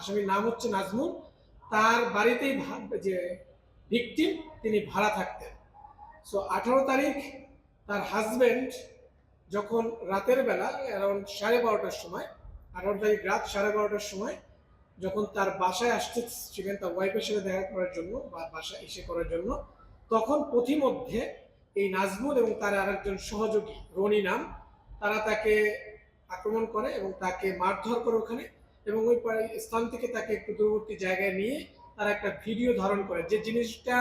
আসামির নাম হচ্ছে নাজমুল। তার বাড়িতেই যে ভিকটিম তিনি ভাড়া থাকতেন। সো আঠারো তারিখ তার হাজবেন্ড যখন রাতের বেলা অ্যারাউন্ড সাড়ে বারোটার সময়, আঠারো তারিখ রাত সাড়ে বারোটার সময় যখন তার বাসায় আসতেছিলেন তার ওয়াইফের সাথে দেখা করার জন্য বা বাসায় এসে করার জন্য, তখন পথিমধ্যে এই নাজমুল এবং তার আরেকজন সহযোগী রনি নাম, তারা তাকে আক্রমণ করে এবং তাকে মারধর করে ওখানে। এবং ওই স্থান থেকে তাকে একটু দূরবর্তী জায়গায় নিয়ে তারা একটা ভিডিও ধারণ করে যে জিনিসটা,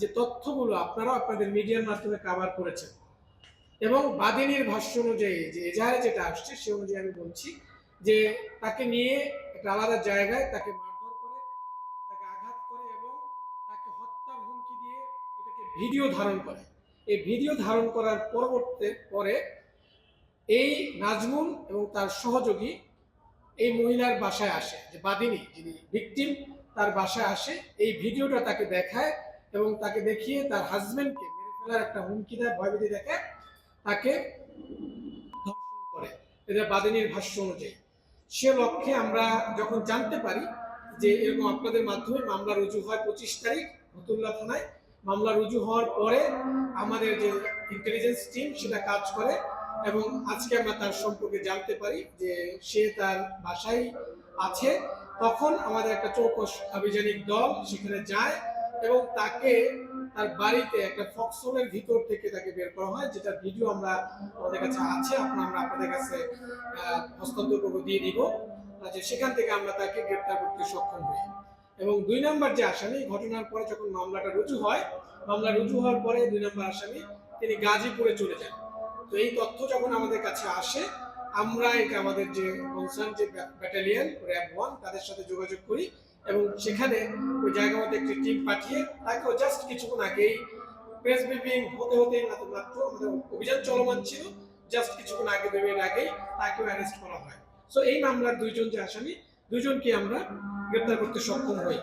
যে তথ্যগুলো আপনারা আপনাদের মিডিয়ার মাধ্যমে কাভার করেছেন। এবং বাদিনীর ভাষ্য অনুযায়ী, যে এজাহারে যেটা আসছে সে অনুযায়ী আমি বলছি যে তাকে নিয়ে একটা আলাদা জায়গায় তাকে মারধর করে, তাকে আঘাত করে এবং তাকে হত্যার হুমকি দিয়ে এটাকে ভিডিও ধারণ করে। এই ভিডিও ধারণ করার পরবর্তী পরে এই নাজমুল এবং তার সহযোগী এই মহিলার বাসায় আসে, যে বাদিনী যিনি ভিকটিম তার বাসায় আসে, এই ভিডিওটা তাকে দেখায় এবং তাকে দেখিয়ে তার হাজবেন্ডকে মেরে ফেলার একটা হুমকি দেয় ভয়ভীতি দেখে তাকে ধর্ষণ করে। এটা বাদিনীর ভাষ্য অনুযায়ী। সে লক্ষ্যে আমরা যখন জানতে পারি যে এরকম আপনাদের মাধ্যমে মামলা রুজু হয় পঁচিশ তারিখ ফতুল্লা থানায় মামলা রুজু হওয়ার পরে আমাদের যে ইন্টেলিজেন্স টিম সেটা কাজ করে এবং আজকে আমরা তার সম্পর্কে জানতে পারি যে সে তার বাসায় আছে। তখন আমাদের একটা চৌকস আভিযানিক দল সেখানে যায় এবং তাকে তার বাড়িতে একটা ফক্সলের ভিতর থেকে তাকে বের করা হয়, যেটা ভিডিও আমরা আমাদের কাছে আছে। আপনারা আমরা আপনাদের কাছে হস্তান্তর করব, দিয়ে দিব। যে সেখান থেকে আমরা তাকে গ্রেপ্তার করতে সক্ষম হই। এবং দুই নম্বর যে আসামি, ঘটনার পরে যখন মামলাটা রুজু হয়, মামলা রুজু হওয়ার পরে দুই নম্বর আসামি, তিনি গাজীপুরে চলে যান। তো এই তথ্য যখন আমাদের কাছে আসে, আমরা এটা আমাদের যে কনসার্ন যে ব্যাটালিয়ন র্যাব ওয়ান তাদের সাথে যোগাযোগ করি এবং সেখানে ওই জায়গা মধ্যে একটি টিম পাঠিয়ে তাকেও জাস্ট কিছুক্ষণ আগেই প্রেস ব্রিফিং হতে হতে মাত্র আমাদের অভিযান চলমান ছিল জাস্ট কিছুক্ষণ আগে মিনিট আগেই তাকেও অ্যারেস্ট করা হয়। সো এই মামলার দুইজন যে আসামি দুইজনকে আমরা গ্রেপ্তার করতে সক্ষম হই।